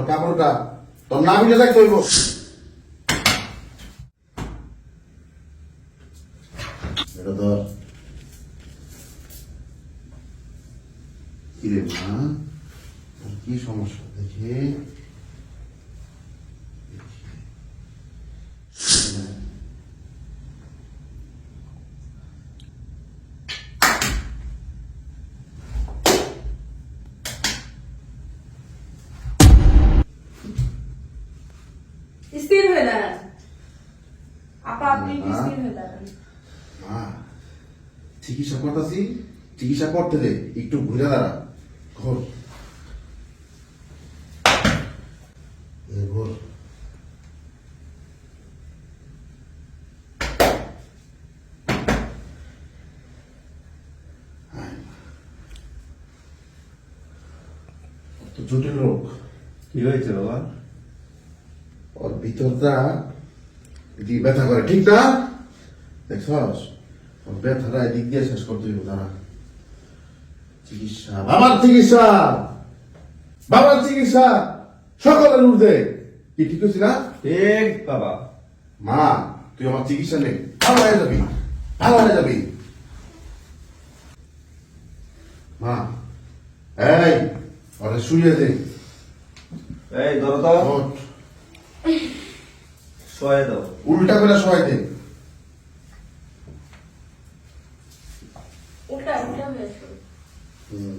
তোর কাপড়টা তোর না যাইতে হইব এটা ধর। কি রে কি সমস্যা? দেখে। স্থির হয়ে দাঁড়ান। আপা আপনি একটু। স্থির হয়ে দাঁড়ান। মা চিকিৎসা করতেছি চিকিৎসা করতে দে একটু ঘুরে দাঁড়া। ঘর। জটিল রোগ। কি হয়েছে বাবা? ভিতরটা এদিকে ব্যথা করে ঠিক না? দেখছস? ব্যথাটা এদিক দিয়ে শেষ করতে হইব তারা চিকিৎসা বাবার চিকিৎসা! বাবার চিকিৎসা! সকলের ঊর্ধ্বে। কি ঠিক হয়েছি না? ঠিক বাবা। মা তুই আমার চিকিৎসা নেই ভালো হয়ে যাবি ভালো হয়ে যাবি। মা এই ওরে শুয়ে দে। এই ধরো তো। শোয়ে দাও। উল্টা করে শোয়াই দে। উল্টা উল্টা হুম,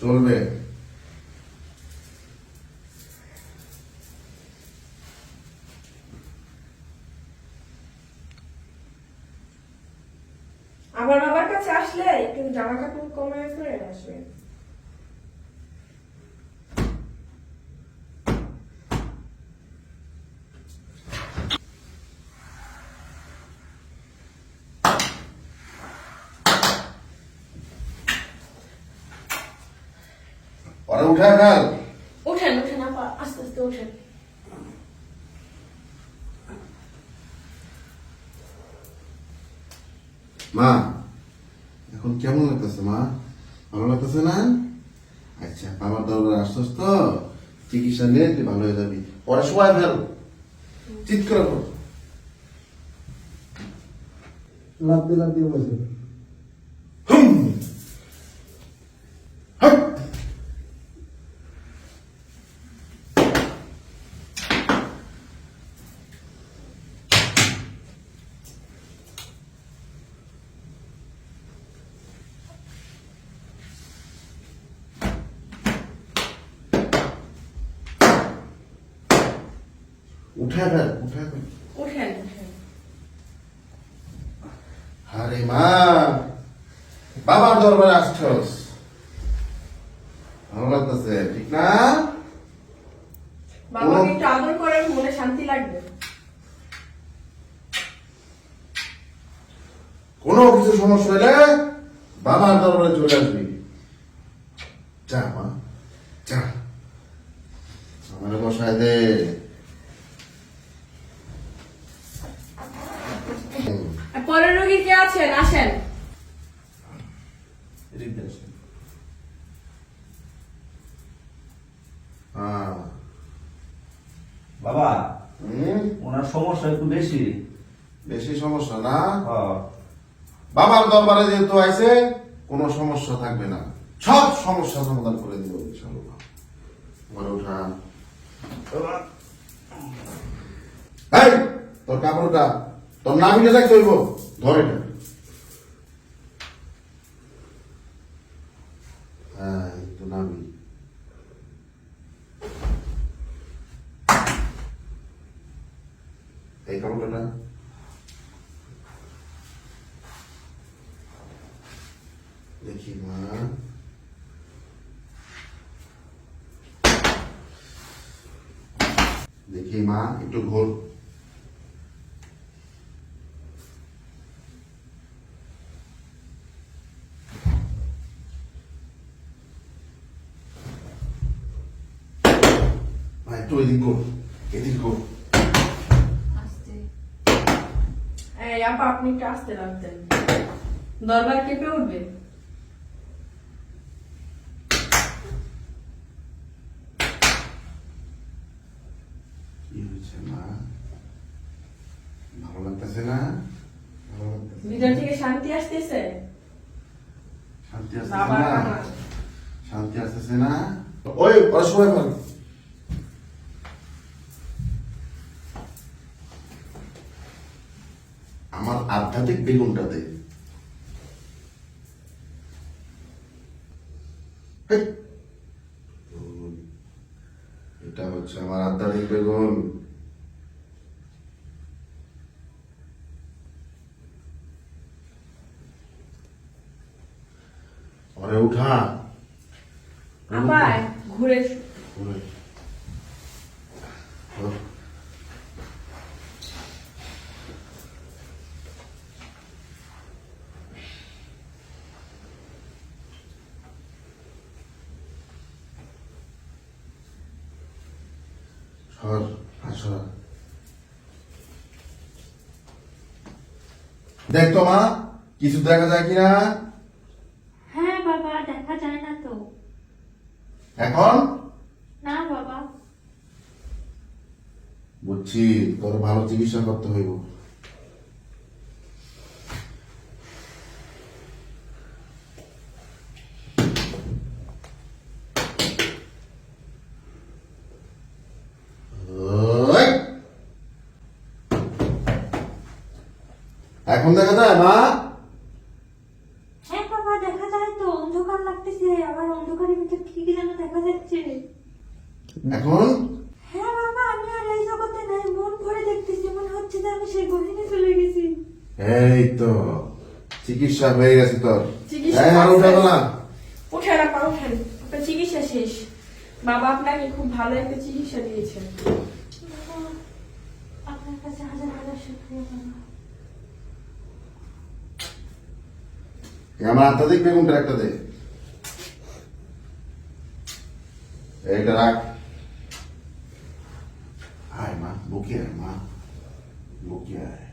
চলবে। আমার বাবার কাছে আসলে একটু জামা কাপড় কমে করে আসবেন ওরা উঠা খাল ওঠেন ওঠেন আপা আস্তে আস্তে ওঠেন। মা এখন কেমন লাগতেছে মা? ভালো লাগতেছে না? আচ্ছা বাবার দরবার আসছস তো? চিকিৎসা নিয়ে তুই ভালো হয়ে যাবি। পরে সময় ফেল। চিৎ করে। লাভ দিয়ে লাভ দিয়ে বসে হুম। হাট। উঠা ফেল উঠা ফেল ওঠেন ওঠেন আরে মা বাবার দরবারে আসছস। ভালো লাগতেছে ঠিক না? বাবাকে একটু আদর করেন মনে শান্তি লাগবে। কোনো কিছু সমস্যা হলে বাবার দরবারে চলে আসবি যা মা যা আমার বসায় দে হুম, আর পরের রোগী কে আছেন আসেন আসো। হ্যাঁ। বাবা ওনার সমস্যা একটু বেশি। বেশি সমস্যা না। বাবার দরবারে যেহেতু আইছে কোনো সমস্যা থাকবে না। সব সমস্যা সমাধান করে দিব ইনশাআল্লাহ। ঘরে উঠা এই তোর কাপড়টা তোর না যাইতে হইব। ধরে এটা। হ্যাঁ তো নামি এই কাপড়টা না দেখি মা দেখি মা একটু ঘোর মা একটু এদিক ঘোর এদিক ঘোর আস্তে এই আপা আপনি একটু আসতে লাগতেন। দরবার কেঁপে উঠবে? হয়েছে মা? ভালো লাগতেছে না? ভালো লাগতেছে ভিতর থেকে শান্তি আসতেছে? শান্তি আসতেছে না? শান্তি আসতেছে না? ওই ওরা আমার আধ্যাত্মিক বেগুনটা দে হেই। বেগুন। এটা হচ্ছে আমার আধ্যাত্মিক বেগুন ওরে উঠা আবার ঘুরে ওরে। ওর। সর দেখতো দেখ তো মা কিছু দেখা যায় কিনা? হ্যাঁ বাবা দেখা যায় না তো। এখন? না বাবা। বুঝছি তোর ভালো চিকিৎসা করতে হইব ওই! এখন দেখা যায় মা? হ্যাঁ বাবা দেখা যায় তো অন্ধকার লাগতেছে আবার অন্ধকারের ভিতর কি কি যেন দেখা যাচ্ছে। এখন? হ্যাঁ বাবা আমি আর এই জগতে নাই মন ভরে দেখতেছি মনে হচ্ছে যে আমি সেই গহিনে চলে গেছি। এই তো চিকিৎসা হয়ে গেছে তোর। চিকিৎসা এই, আর উঠাবো না। উঠে না পা উঠেন আপনার চিকিৎসা শেষ। বাবা আপনাকে খুব ভালো একটা চিকিৎসা দিয়েছেন। আপনার কাছে হাজার হাজার শুক্রিয়া বাবা। এই আমার আধ্যাত্মিক বেগুনটা একটা দে এইটা রাখ আয় মা বুকে আয় মা বুকে আয়